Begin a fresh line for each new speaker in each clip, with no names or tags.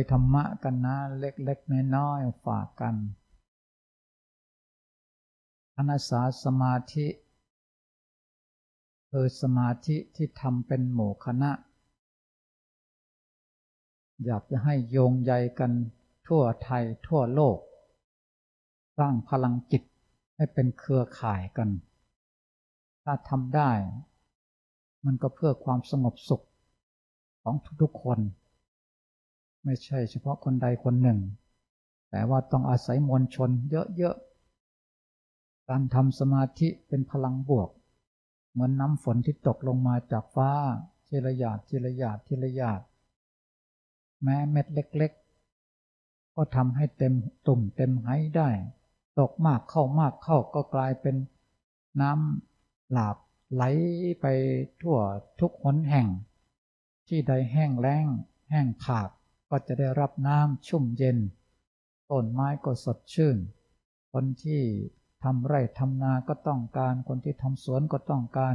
ยธรรมะกันนะ เล็กๆน้อยๆฝากกันอนัสสาสมาธิคือสมาธิที่ทำเป็นหมู่คณะ อยากจะให้โยงใยกันทั่วไทยทั่วโลก สร้างพลังจิตให้เป็นเครือข่ายกัน ถ้าทำได้ มันก็เพื่อความสงบสุขของทุกๆคน ไม่ใช่เฉพาะคนใดคนหนึ่ง แต่ว่าต้องอาศัยมวลชนเยอะๆ การทำสมาธิเป็นพลังบวก เหมือนน้ำฝนที่ตกลงมาจากฟ้าทีละหยาดทีละหยาดทีละหยาด แม้เม็ดเล็กๆ ก็ทำให้เต็มตุ่มเต็มไห้ได้ ตกมากเข้ามากเข้าก็กลายเป็นน้ำหลากไหลไปทั่วทุกหนแห่ง ที่ใดแห้งแล้ง แห้งผาก ก็จะได้รับน้ำชุ่มเย็น ต้นไม้ก็สดชื่น คนที่ทำไร่ทำนาก็ต้องการ คนที่ทำสวนก็ต้องการ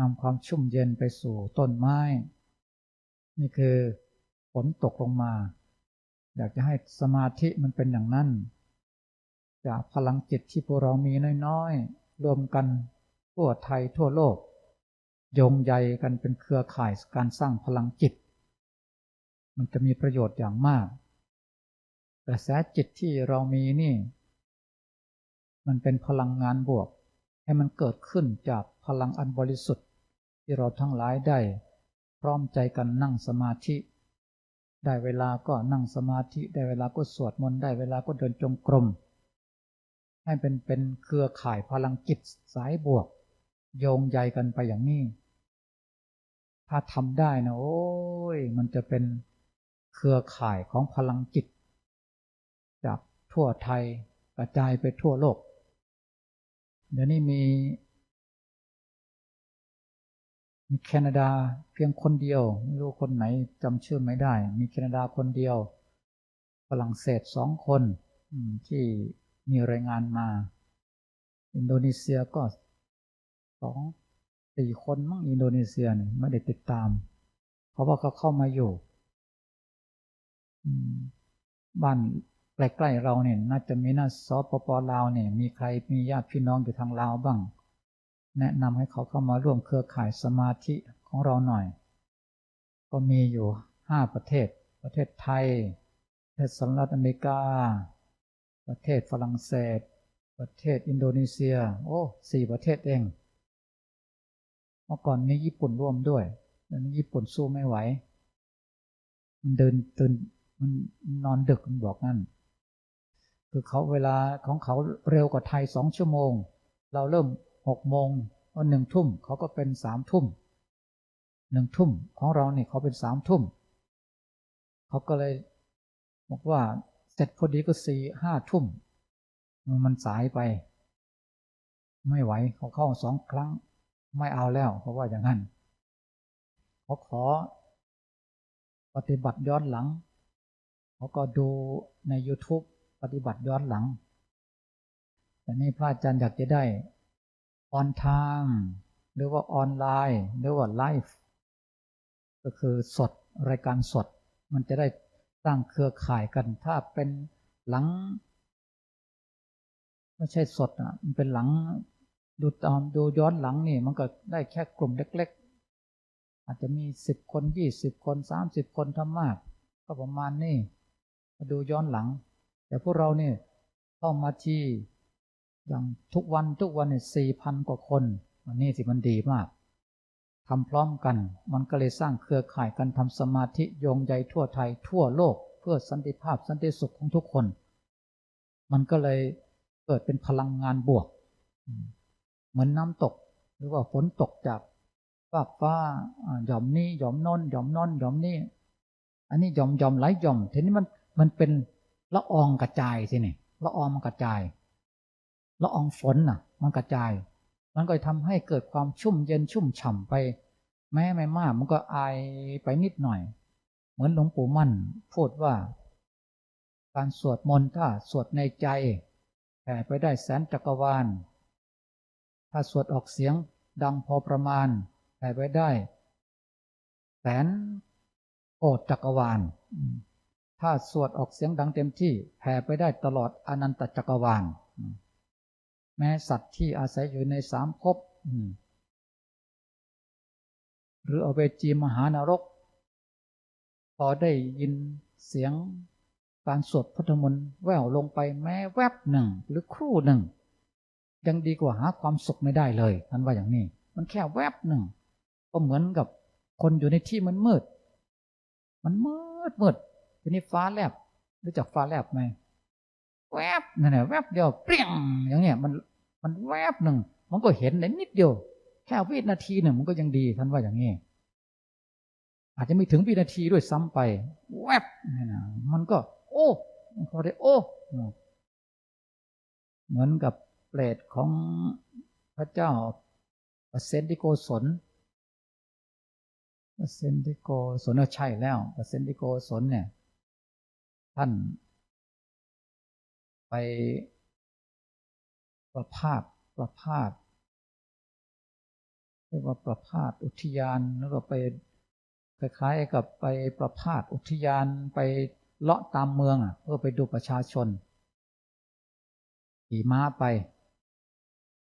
นำความชุ่มเย็นไปสู่ต้นไม้ นี่คือฝนตกลงมา อยากจะให้สมาธิมันเป็นอย่างนั้น จากพลังจิตที่พวกเรามีน้อยๆ รวมกันทั่วไทยทั่วโลก โยงใยกันเป็นเครือข่ายการสร้างพลังจิต มันจะมีประโยชน์อย่างมาก กระแสจิตที่เรามีนี่ มันเป็นพลังงานบวก ให้มันเกิดขึ้นจากพลังอันบริสุทธิ์ ที่เราทั้งหลายได้ พร้อมใจกันนั่งสมาธิ ได้เวลาก็นั่งสมาธิ ได้เวลาก็สวดมนต์ได้เวลาก็เดินจงกรม ให้เป็นเป็นเครือข่ายพลังจิตสายบวก โยงใยกันไปอย่างนี้ถ้าทำได้นะโอ้ยมันจะเป็น เครือข่ายของพลังจิต จากทั่วไทยกระจายไปทั่วโลก เดี๋ยวนี้มี มีแคนาดาเพียงคนเดียว ไม่รู้คนไหนจำชื่อไม่ได้ มีแคนาดาคนเดียว ฝรั่งเศสสองคนที่มีรายงานมา อินโดนีเซียก็สองสี่คนมั้งอินโดนีเซียเนี่ยไม่ได้ติดตาม เพราะว่าเขาเข้ามาอยู่ บ้านใกล้ๆเราเนี่ย น่าจะมีน่าซอปปลาวเนี่ย มีใครมีญาติพี่น้องอยู่ทางลาวบ้าง แนะนำให้เขาเข้ามาร่วมเครือข่ายสมาธิของเราหน่อย ก็มีอยู่ห้าประเทศ ประเทศไทย ประเทศสหรัฐอเมริกา ประเทศฝรั่งเศส ประเทศอินโดนีเซีย โอ้สี่ประเทศเองเมื่อก่อนมีญี่ปุ่นร่วมด้วยตอนนี้ญี่ปุ่นสู้ไม่ไหว มันเดินตื่น มันนอนดึกมันบอกนั่น คือเขาเวลาของเขาเร็วกว่าไทยสองชั่วโมง เราเริ่มหกโมงก็หนึ่งทุ่มเขาก็เป็นสามทุ่มหนึ่งทุ่มของเราเนี่ยเขาเป็นสามทุ่มเขาก็เลยบอกว่าเสร็จพอดีก็สี่ห้าทุ่ม มันสายไป ไม่ไหวเขาเข้าสองครั้ง ไม่เอาแล้วเพราะว่าอย่างนั้นเขาขอปฏิบัติย้อนหลัง เขาก็ดูใน YouTube ปฏิบัติย้อนหลัง แต่นี่พระอาจารย์อยากจะได้ออนไทม์หรือว่าออนไลน์ หรือว่าไลฟ์ก็คือสดรายการสด มันจะได้สร้างเครือข่ายกัน ถ้าเป็นหลัง ไม่ใช่สดอะมันเป็นหลังดูตามดูย้อนหลังนี่มันก็ได้แค่กลุ่มเล็ก ๆ อาจจะมีสิบคนยี่สิบคนสามสิบคนทำมาก ก็ประมาณนี้ มาดูย้อนหลัง แต่พวกเราเนี่ยเข้ามาที่อย่างทุกวันทุกวันเนี่ยสี่พันกว่าคนอันนี้สิมันดีมากทำพร้อมกัน มันก็เลยสร้างเครือข่ายกันทำสมาธิโยงใยทั่วไทยทั่วโลก เพื่อสันติภาพสันติสุขของทุกคน มันก็เลยเกิดเป็นพลังงานบวก เหมือนน้ำตก หรือว่าฝนตกจากฟากฟ้าหย่อมนี้หย่อมนนหย่อมนนหย่อมนี้ อันนี้หย่อมหย่อมไหลยอมทีนี้มัน มันเป็นละอองกระจายสินี่ละอองมันกระจายละอองฝนน่ะ มันกระจาย มันก็ทำให้เกิดความชุ่มเย็นชุ่มฉ่ำไป แม้ไม่มากมันก็อายไปนิดหน่อย เหมือนหลวงปู่มั่นพูดว่า การสวดมนต์ถ้าสวดในใจแผ่ไปได้แสนจักรวาล ถ้าสวดออกเสียงดังพอประมาณแผ่ไปได้ แสนโอจักรวาล ถ้าสวดออกเสียงดังเต็มที่แผ่ไปได้ตลอดอนันตจักรวาลแม้สัตว์ที่อาศัยอยู่ในสามภพหรือเอาเวจีมหานรก พอได้ยินเสียงการสวดพุทธมนต์แววลงไปแม้แวบหนึ่ง หรือครู่หนึ่ง ยังดีกว่าหาความสุขไม่ได้เลยท่านว่าอย่างนี้ มันแค่แวบหนึ่ง ก็เหมือนกับคนอยู่ในที่มันมืด มันมืดมืด ทีนี้ฟ้าแลบรู้จักฟ้าแลบไหมแวบนั่นแหละแวบเดียวเปรี้ยงอย่างเนี้ยมันมันแวบหนึ่งมันก็เห็นในนิดเดียว แค่วินาทีหนึ่งมันก็ยังดีท่านว่าอย่างนี้อาจจะไม่ถึงวินาทีด้วยซ้ำไป แวบนี่นะมันก็ โอ้เขาได้โอ้ เหมือนกับเปรตของพระเจ้าเปอร์เซนติโกศลเปอร์เซนติโกศลเออใช่แล้วเปอร์เซนติโกศลเนี่ย ท่าน ไปประพาสประพาสเรียกว่าประพาสอุทยานแล้วก็ไปคล้ายๆกับไปประพาสอุทยานไปเลาะตามเมืองอะเพื่อไปดูประชาชนขี่ม้าไป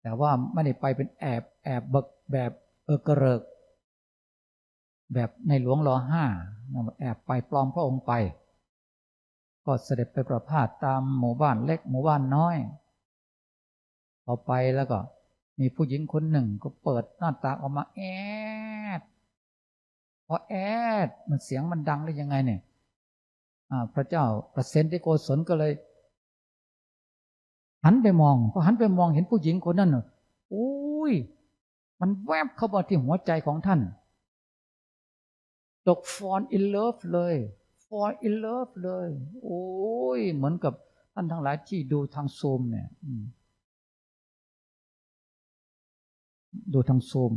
แต่ว่าไม่ได้ไปเป็นแอบแอบแบบแบบเออกระเริก แบบในหลวงรอห้าแอบไปปลอมพระองค์ไป ก็เสด็จไปประพาสตามหมู่บ้านเล็กหมู่บ้านน้อยพอไปแล้วก็ มีผู้หญิงคนหนึ่งก็เปิดหน้าต่างออกมาแอดพอแอดมันเสียงมันดังได้ยังไงเนี่ยพระเจ้าประเซนติโกศลก็เลย หันไปมองพอหันไปมองเห็นผู้หญิงคนนั้นโอ้ย มันแวบเข้ามาที่หัวใจของท่านตก fall in love เลย fall in love เลย โอ้ย เหมือนกับท่านทั้งหลายที่ดูทางซูมเนี่ยดูทางซูม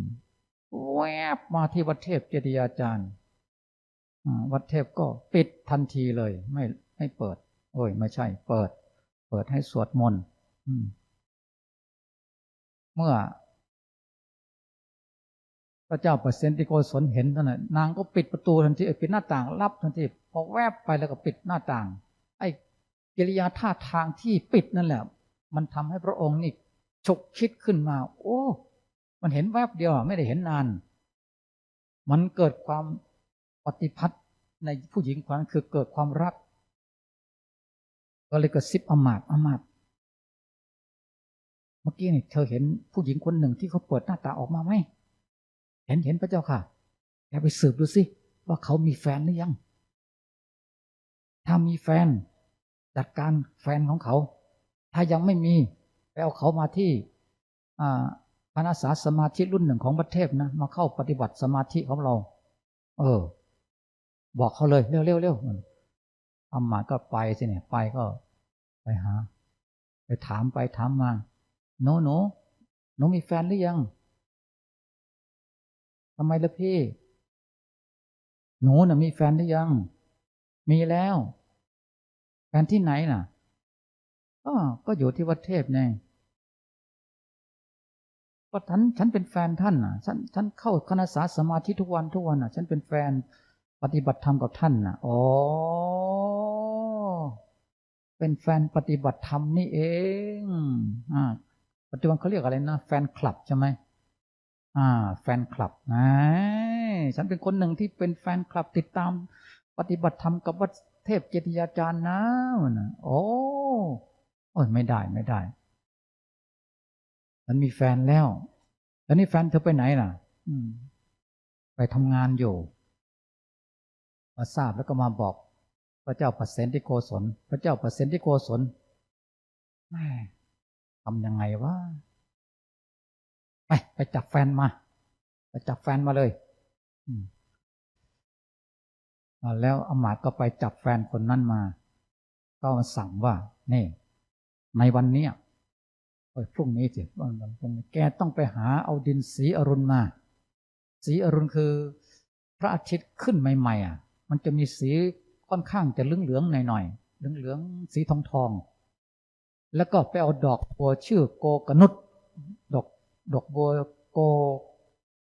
แวบมาที่วัดเทพเจดียาจารย์วัดเทพก็ปิดทันทีเลย ไม่ไม่เปิด โอ้ย ไม่ใช่ เปิด เปิดให้สวดมนต์เมื่อ พระเจ้าเปอร์เซนติโกศลเห็นท่านนะนางก็ปิดประตูทันทีปิดหน้าต่างรับทันทีพอแวบไปแล้วก็ปิดหน้าต่าง ไอ้กิริยาท่าทางที่ปิดนั่นแหละ มันทำให้พระองค์นี่ฉกคิดขึ้นมา โอ้ มันเห็นแวบเดียวไม่ได้เห็นนาน มันเกิดความปฏิพัทธ์ในผู้หญิงคนนั้นคือเกิดความรัก ก็เลยกระซิบอมาตอมาตเมื่อกี้นี่เธอเห็นผู้หญิงคนหนึ่งที่เขาเปิดหน้าตาออกมาไหม เห็นเห็นพระเจ้าค่ะแกไปสืบดูสิว่าเขามีแฟนหรือยัง ถ้ามีแฟน จัดการแฟนของเขา ถ้ายังไม่มีไปเอาเขามาที่พระนาสาสมาธิรุ่นหนึ่งของประเทศนะมาเข้าปฏิบัติสมาธิของเรา เออ บอกเขาเลยเร็วเร็วเร็วอามาก็ไปสิเนี่ยไปก็ไปหา ไปถามไปถามมาโนโนหนูมีแฟนหรือยัง ทำไมล่ะพี่ หนูน่ะมีแฟนหรือยัง มีแล้วแฟนที่ไหนน่ะก็ก็อยู่ที่วัดเทพไงก็ฉันฉันเป็นแฟนท่านน่ะ ฉันฉันเข้าคณะสาสมาธิทุกวันทุกวันน่ะ ฉันเป็นแฟนปฏิบัติธรรมกับท่านนะอ๋อเป็นแฟนปฏิบัติธรรมนี่เอง อ่า ปัจจุบันเขาเรียกอะไรนะ แฟนคลับใช่ไหม อ่า แฟนคลับนะฉันเป็นคนหนึ่งที่เป็นแฟนคลับติดตาม ปฏิบัติธรรมกับวัดเทพเจติยาจารย์นะนะโอ้โอ้ยไม่ได้ไม่ได้มันมีแฟนแล้วแล้วนี่แฟนเธอไปไหนล่ะ อืม ไปทำงานอยู่ มาทราบแล้วก็มาบอก พระเจ้าปัสเซนติโกศล พระเจ้าปัสเซนติโกศลแม่ทำยังไงวะ ไปไปจับแฟนมาไปจับแฟนมาเลยแล้วอมาตก็ไปจับแฟนคนนั้นมา ก็สั่งว่านี่ ในวันนี้พรุ่งนี้สิวันพรุ่งนี้แกต้องไปหาเอาดินสีอรุณมาสีอรุณคือ พระอาทิตย์ขึ้นใหม่ๆอะ มันจะมีสีค่อนข้างจะเหลืองๆหน่อยๆเหลืองๆสีทองทองแล้วก็ไปเอาดอกบัวชื่อโกกนุดดอก ดอกบัวโก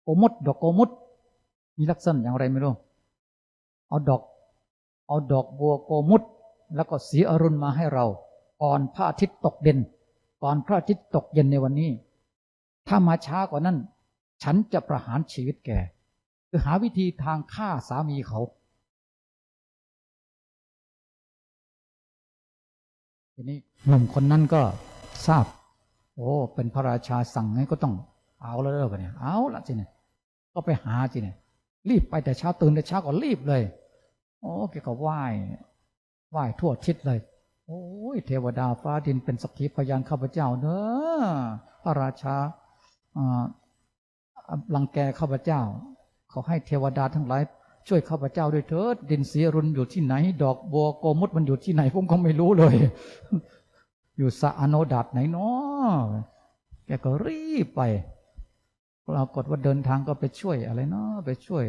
โกมุดดอกโกมุดมีลักษณะอย่างไรไม่รู้ เอาดอก เอาดอกบัวโกมุตแล้วก็สีอรุณมาให้เราก่อนพระอาทิตย์ตกเด่นก่อนพระอาทิตย์ตกเย็นในวันนี้ ถ้ามาช้ากว่านั้น ฉันจะประหารชีวิตแกคือหาวิธีทางฆ่าสามีเขาทีนี้หนุ่มคนนั้นก็ทราบ โอ้เป็นพระราชาสั่งไงก็ต้องเอาแล้วเด้อปเนี่ยเอาละสิเนี่ยก็ไปหาสิเนี่ยรีบไปแต่เช้าตื่นแต่เช้าก็รีบเลย โอ้แกก็ไหว้ไหว้ทั่วทิศเลย โอ้ยเทวดาฟ้าดินเป็นสักขีพยานข้าพเจ้าเนอะพระราชาอ่าลังแกข้าพเจ้าขาให้เทวดาทั้งหลายช่วยข้าพเจ้าด้วยเถิดดินสีรุณอยู่ที่ไหน ดอกบัวโกมุตมันอยู่ที่ไหนผมก็ไม่รู้เลย อยู่สะอโนดาตไหนเนาะ แกก็รีบไปปรากฏว่าเดินทางก็ไปช่วยอะไรเนาะไปช่วย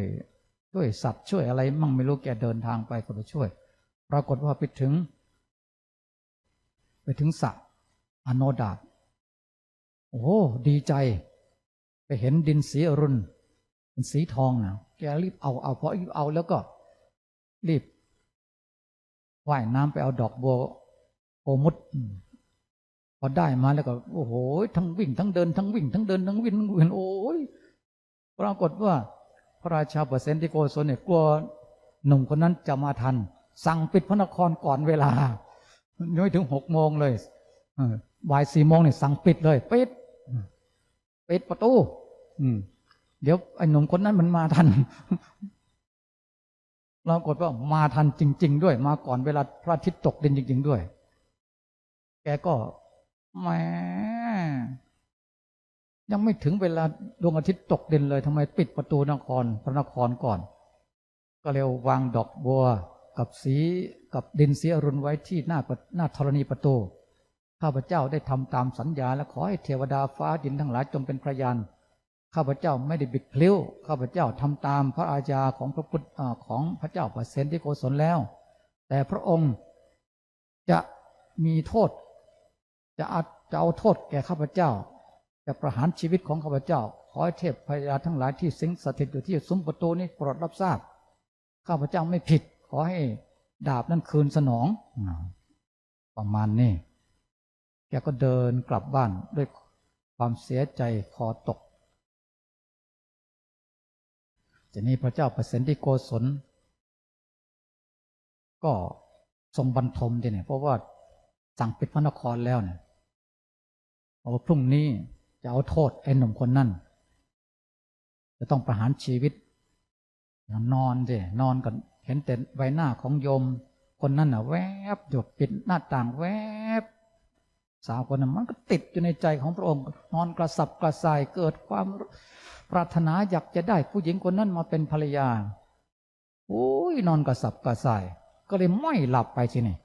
ช่วยสัตว์ช่วยอะไร มั่งไม่รู้แกเดินทางไปก็ไปช่วย ปรากฏว่าไปถึง ไปถึงสระอโนดาตโอ้โหดีใจ ไปเห็นดินสีอรุณเป็นสีทองนะแกรีบเอาเอาพอรีบเอาแล้วก็รีบว่ายน้ำไปเอาดอกบัวโอมุด พอได้มาแล้วก็ โอ้โห ทั้งวิ่ง ทั้งเดินทั้งวิ่งทั้งเดินทั้งวิ่งทั้งวิ่งโอ้ยปรากฏว่า พระราชาเปอร์เซนติโกศลเนี่ยกลัวหนุ่มคนนั้นจะมาทัน สั่งปิดพระนครก่อนเวลายังไม่ถึงหกโมงเลยบ่ายสี่โมงเนี่ยสั่งปิดเลยปิดปิดประตู อืม เดี๋ยวไอ้หนุ่มคนนั้นมันมาทันปรากฏว่ามาทันจริง ๆ ด้วย มาก่อนเวลาพระอาทิตย์ตกดินจริง ๆ ด้วย แกก็ แหมยังไม่ถึงเวลาดวงอาทิตย์ตกดินเลยทำไมปิดประตูนครพระนครก่อน ก็เร็ววางดอกบัวกับสีกับดินสีอรุณไว้ที่หน้าประหน้าธรณีประตูข้าพเจ้าได้ทำตามสัญญาและขอให้เทวดาฟ้าดินทั้งหลายจงเป็นพยานข้าพเจ้าไม่ได้บิดพลิ้วข้าพเจ้าทำตามพระอาญาของพระพุทธของพระเจ้าประเสนที่โกศลแล้ว แต่พระองค์จะมีโทษ จะเอาจะเอาโทษแก่ข้าพเจ้า จะประหารชีวิตของข้าพเจ้า ขอให้เทพพยาทั้งหลายที่สิงสถิตอยู่ที่ซุ้มประตูนี้โปรดรับทราบ ข้าพเจ้าไม่ผิด ขอให้ดาบนั้นคืนสนอง ประมาณนี้ แกก็เดินกลับบ้านด้วยความเสียใจคอตกทีนี้พระเจ้าประสิทธิโกศล ก็ทรงบรรทมทีเนี่ยเพราะว่าสั่งปิดพระนครแล้วเนี่ย เอาพรุ่งนี้จะเอาโทษไอ้หนุ่มคนนั่นจะต้องประหารชีวิตอย่างนอนสินอนกันเห็นแต่ใบหน้าของโยม คนนั้นน่ะ แวบหยดปิดหน้าต่างแวบ สาวคนนั้นมันก็ติดอยู่ในใจของพระองค์ นอนกระสับกระส่ายเกิดความปรารถนาอยากจะได้ผู้หญิงคนนั้นมาเป็นภรรยาโอ้ยนอนกระสับกระส่าย ก็เลยไม่หลับไปทีนี่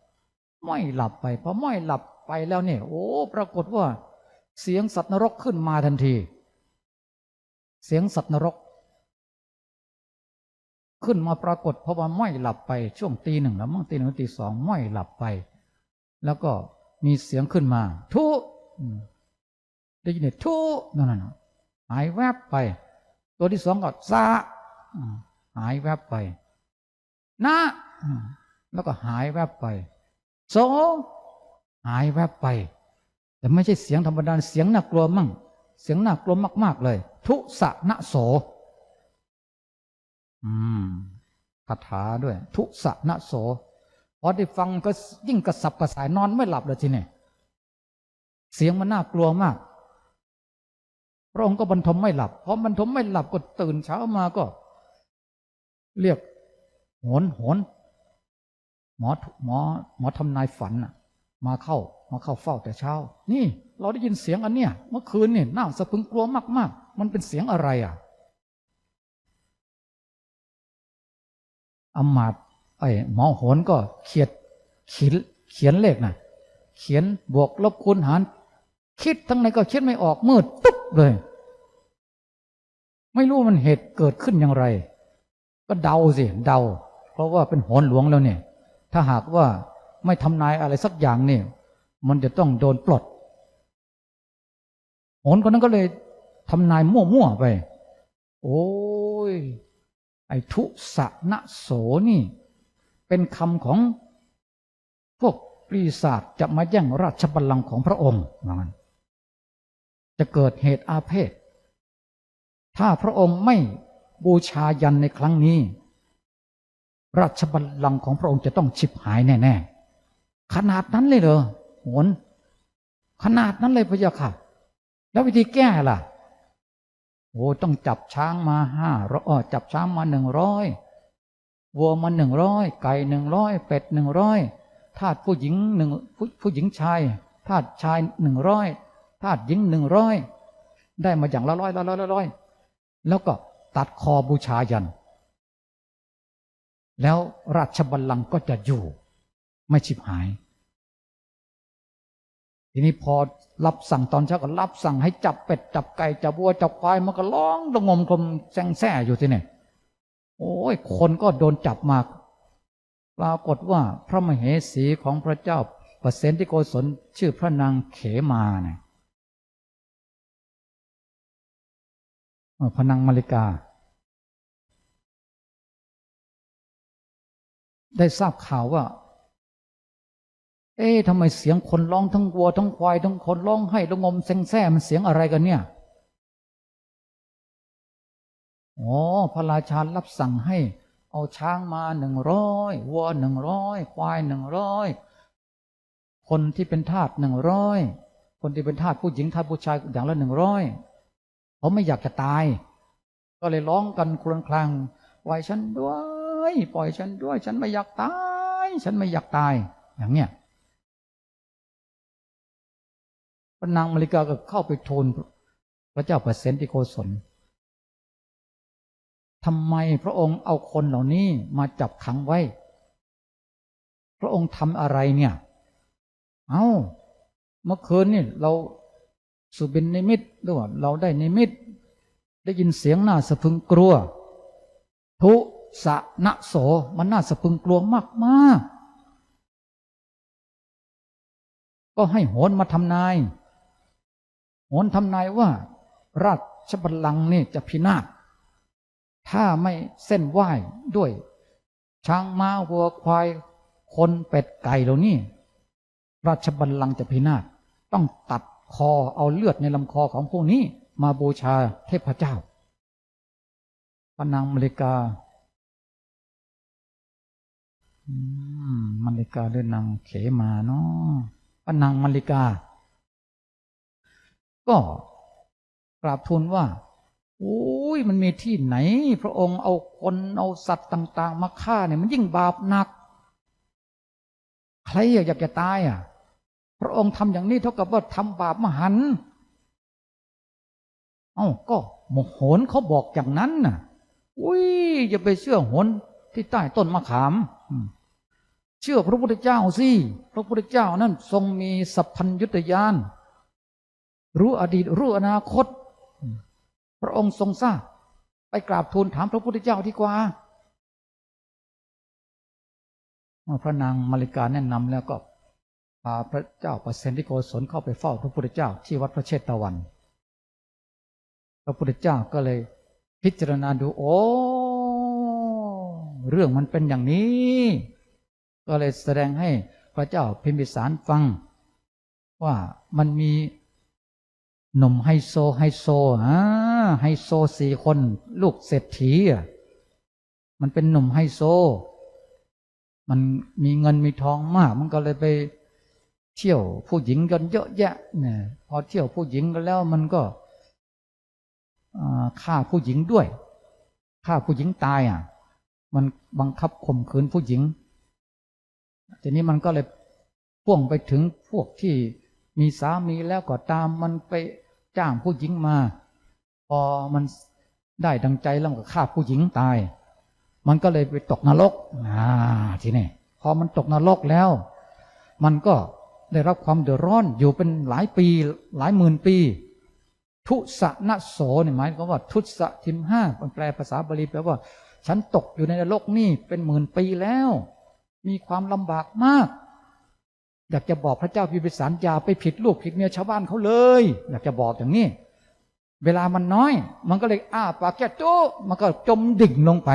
ไม่หลับไปพอไม่หลับไปแล้วเนี่ย โอ้ ปรากฏว่า เสียงสัตว์นรกขึ้นมาทันที เสียงสัตว์นรก ขึ้นมาปรากฏเพราะว่าไม่หลับไปช่วงตีหนึ่งแล้วมั่งตีหนึ่งตีสองไม่หลับไป แล้วก็มีเสียงขึ้นมาทุได้ยินเนี่ยทุนั่นน่ะหายแวบไป ตัวที่สองก็ซาหายแวบไป นะแล้วก็หายแวบไปโซหายแวบไป แต่ไม่ใช่เสียงธรรมดาเสียงน่ากลัวมั่ง เสียงน่ากลัวมาก ๆ เลย ทุสะนะโส อืมคาถาด้วย ทุสะนะโสพอได้ฟังก็ยิ่งกระสับกระส่ายนอนไม่หลับเลยทีนี้เสียงมันน่ากลัวมาก พระองค์ก็บรรทมไม่หลับพอบรรทมไม่หลับก็ตื่นเช้ามาก็ เรียกโหนโหนหมอหมอหมอทำนายฝันมาเข้า มาเข้าเฝ้าแต่เช้า นี่เราได้ยินเสียงอันเนี้ยเมื่อคืนนี่น่าสะพึงกลัวมาก ๆ มันเป็นเสียงอะไรอะอมาตไอ้หมอโหนก็เขียดเขียนเขียนเลขน่ะเขียนบวกลบคูณหาร คิดทั้งไหนก็คิดไม่ออกมืดตุ๊บเลย ไม่รู้มันเหตุเกิดขึ้นอย่างไร ก็เดาสิเดา เพราะว่าเป็นโหนหลวงแล้วเนี่ย ถ้าหากว่าไม่ทำนายอะไรสักอย่างเนี่ย มันจะต้องโดนปลดโหนคนนั้นก็เลยทำนายมั่วๆไป โอ้ย ไอ้ทุสะนะโสนี่ เป็นคำของพวกปีศาจจะมาแย่งราชบัลลังก์ของพระองค์ว่างั้นจะเกิดเหตุอาเพศ ถ้าพระองค์ไม่บูชายันในครั้งนี้ ราชบัลลังก์ของพระองค์จะต้องฉิบหายแน่ ๆ ขนาดนั้นเลยเหรอ โหนขนาดนั้นเลยพระเจ้าค่ะ แล้ววิธีแก้ล่ะโอ้ต้องจับช้างมาห้าร้อยจับช้างมาหนึ่งร้อยวัวมาหนึ่งร้อยไก่หนึ่งร้อยเป็ดหนึ่งร้อยทาสผู้หญิงหนึ่งผู้ผู้หญิงชายทาสชายหนึ่งร้อยทาสหญิงหนึ่งร้อยได้มาอย่างละร้อยละร้อยละร้อยแล้วก็ตัดคอบูชายัน แล้วราชบัลลังก์ก็จะอยู่ ไม่ฉิบหาย ทีนี้พอรับสั่งตอนเช้าก็รับสั่งให้จับเป็ดจับไก่จับวัวจับควายมันก็ร้องระงมคมแซงแซ่อยู่ที่นี่โอ้ยคนก็โดนจับมาปรากฏว่าพระมเหสีของพระเจ้าประเสนที่โกศลชื่อพระนางเขมาเนี่ยพระนางมาริกา ได้ทราบข่าวว่า เอ๊ะทำไมเสียงคนร้องทั้งวัวทั้งควายทั้งคนร้องให้ระงมเซ็งแซ่มันเสียงอะไรกันเนี่ยอ๋อพระราชารับสั่งให้ เอาช้างมาหนึ่งร้อยวัวหนึ่งร้อยควายหนึ่งร้อยคนที่เป็นทาสหนึ่งร้อยคนที่เป็นทาสผู้หญิงทาสผู้ชายอย่างละหนึ่งร้อยเขาไม่อยากจะตาย ก็เลยร้องกันครวญครางปล่อยฉันด้วย ปล่อยฉันด้วย ฉันไม่อยากตาย ฉันไม่อยากตาย อย่างเนี้ย พระนางมาริกาก็เข้าไปทูลพระเจ้าเปอร์เซนติโกศลทำไมพระองค์เอาคนเหล่านี้มาจับขังไว้ พระองค์ทำอะไรเนี่ย เอา้า เมื่อคืนนี่เราสุบินนิมิตหรือว่าเราได้นิมิต ได้ยินเสียงน่าสะพึงกลัว ทุสะนะโสมันน่าสะพึงกลัวมากมากก็ให้โหนมาทำนาย หนทำนายว่า ราชบัลลังก์นี่จะพินาศถ้าไม่เส้นไหว้ด้วย ช้างม้าวัวควาย คนเป็ดไก่เหล่านี้ราชบัลลังก์จะพินาศต้องตัดคอเอาเลือดในลำคอของพวกนี้ มาบูชาเทพเจ้าพนางมริกาอืมมริกาเดินนางเขมาเนาะพนางมริกา ก็กราบทูลว่าโอ้ยมันมีที่ไหน พระองค์เอาคนเอาสัตว์ต่าง ๆ มาฆ่าเนี่ยมันยิ่งบาปหนัก ใครอยากจะตายอะ พระองค์ทำอย่างนี้เท่ากับว่าทำบาปมหันเอ้าก็หมโหนเขาบอกอย่างนั้นน่ะ อุ้ยอย่าไปเชื่อโหนที่ใต้ต้นมะขามเชื่อพระพุทธเจ้าสิพระพุทธเจ้านั้นทรงมีสัพพัญยุตยาน รู้อดีต รู้อนาคต พระองค์ทรงทราบไปกราบทูลถามพระพุทธเจ้าดีกว่าพระนางมาริกาแนะนำแล้วก็พาพระเจ้าประเสนที่โกศลเข้าไปเฝ้าพระพุทธเจ้าที่วัดพระเชตวัน พระพุทธเจ้าก็เลยพิจารณาดูโอ้เรื่องมันเป็นอย่างนี้ ก็เลยแสดงให้พระเจ้าพิมพิสารฟัง ว่ามันมี หนุ่มไฮโซไฮโซฮะไฮโซสี่คน ลูกเศรษฐีอะมันเป็นหนุ่มไฮโซ มันมีเงินมีทองมาก มันก็เลยไปเที่ยวผู้หญิงกันเยอะแยะเนี่ยพอเที่ยวผู้หญิงกันแล้วมันก็ฆ่าผู้หญิงด้วยฆ่าผู้หญิงตายอะ มันบังคับข่มขืนผู้หญิง ทีนี้มันก็เลยพ่วงไปถึงพวกที่มีสามีแล้วก็ตามมันไป จ้างผู้หญิงมา พอมันได้ดังใจแล้วก็ฆ่าผู้หญิงตาย มันก็เลยไปตกนรกอ่าทีนี้พอมันตกนรกแล้ว มันก็ได้รับความเดือดร้อนอยู่เป็นหลายปีหลายหมื่นปี ทุสะนะโสเนี่ยหมายความว่า ทุสะทิมห้าแปลภาษาบาลีแปลว่า ฉันตกอยู่ในนรกนี่เป็นหมื่นปีแล้ว มีความลำบากมาก อยากจะบอกพระเจ้าพิพิสารอย่าไปผิดลูกผิดเมียชาวบ้านเขาเลย อยากจะบอกอย่างนี้ เวลามันน้อย มันก็เลยอ้าปากแก้โจ้มันก็จมดิ่งลงไป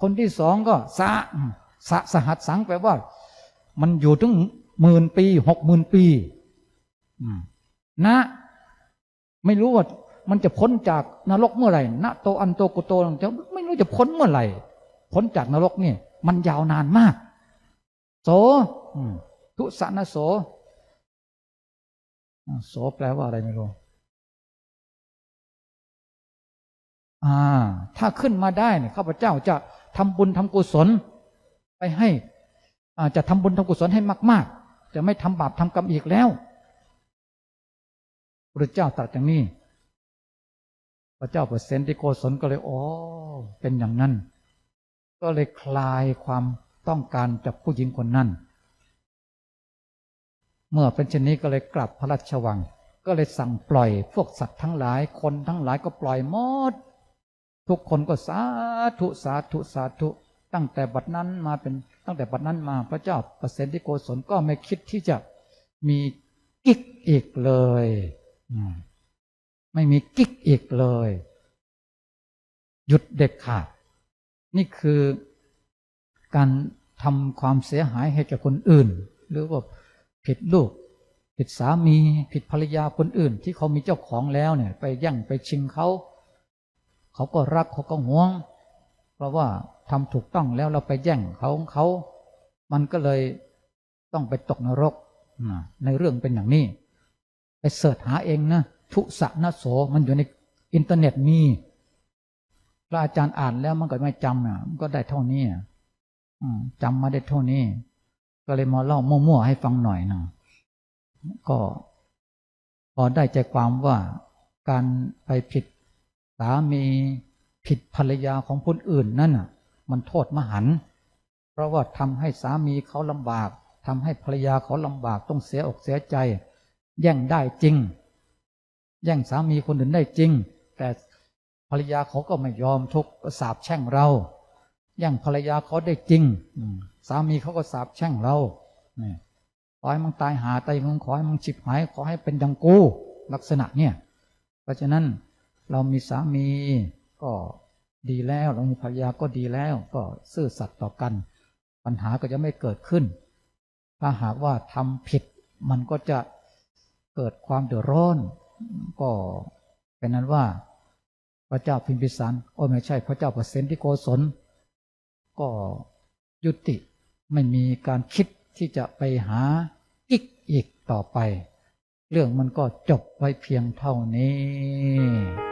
คนที่สองก็สะสะสหัสสังแปลว่า มันอยู่ถึงหมื่นปีหกหมื่นปีนะ ไม่รู้ว่ามันจะพ้นจากนรกเมื่อไหร่นะโตอันโตกุโตจะไม่รู้จะพ้นเมื่อไหร่ พ้นจากนรกเนี่ย มันยาวนานมาก โสอืมทุสนะโสอ่าโสแปลว่าอะไรไม่รู้อ่า ถ้าขึ้นมาได้เนี่ยข้าพเจ้าจะทำบุญทำกุศล ไปให้อ่าจะทำบุญทำกุศลให้มาก ๆ จะไม่ทำบาปทำกรรมอีกแล้วพระเจ้าตรัสอย่างนี้ พระเจ้าเปอร์เซนติโกศลก็เลยอ๋อเป็นอย่างนั้น ก็เลยคลายความ ต้องการจากผู้หญิงคนนั้น เมื่อเป็นเช่นนี้ก็เลยกลับพระราชวัง ก็เลยสั่งปล่อยพวกสัตว์ทั้งหลายคนทั้งหลายก็ปล่อยหมด ทุกคนก็สาธุสาธุสาธุ ตั้งแต่บัดนั้นมาเป็นตั้งแต่บัดนั้นมาพระเจ้าเปอร์เซนติโกศลก็ไม่คิดที่จะมีกิ๊กอีกเลย ไม่มีกิ๊กอีกเลย หยุดเด็ดขาด นี่คือ การทำความเสียหายให้แก่คนอื่น หรือว่าผิดลูก ผิดสามีผิดภรรยาคนอื่น ที่เขามีเจ้าของแล้วเนี่ย ไปแย่งไปชิงเขาเขาก็รักเขาก็หวง เพราะว่าทำถูกต้องแล้วเราไปแย่งเขาของเขา มันก็เลยต้องไปตกนรกในเรื่องเป็นอย่างนี้ ไปเสิร์ชหาเองนะทุสะนะโสมันอยู่ในอินเทอร์เน็ตมีพระอาจารย์อ่านแล้วมันก็ไม่จำอะมันก็ได้เท่านี้ จำมาได้เท่านี้ ก็เลยมาเล่ามั่วๆให้ฟังหน่อยนะก็พอได้ใจความว่าการไปผิดสามีผิดภรรยาของคนอื่นนั่นน่ะ มันโทษมหัน เพราะว่าทำให้สามีเขาลำบากทำให้ภรรยาเขาลำบากต้องเสียอกเสียใจ แย่งได้จริง แย่งสามีคนอื่นได้จริง แต่ภรรยาเขาก็ไม่ยอมทุกข์สาบแช่งเรา แย่างภรรยาเขาได้จริง สามีเขาก็สาบแช่งเรานี่ขอให้มึงตายหาตายมึงขอให้มึงฉิบหาย ขอให้เป็นดังกูลักษณะเนี่ย เพราะฉะนั้นเรามีสามีก็ดีแล้ว เรามีภรรยาก็ดีแล้ว ก็ซื่อสัตย์ต่อกัน ปัญหาก็จะไม่เกิดขึ้น ถ้าหากว่าทำผิด มันก็จะเกิดความเดือดร้อน ก็เป็นนั้นว่าพระเจ้าพิมพิสารโอ้ไม่ใช่ พระเจ้าเปอร์เซนติโกศล ก็ยุติไม่มีการคิดที่จะไปหากิ๊กอีกต่อไป เรื่องมันก็จบไว้เพียงเท่านี้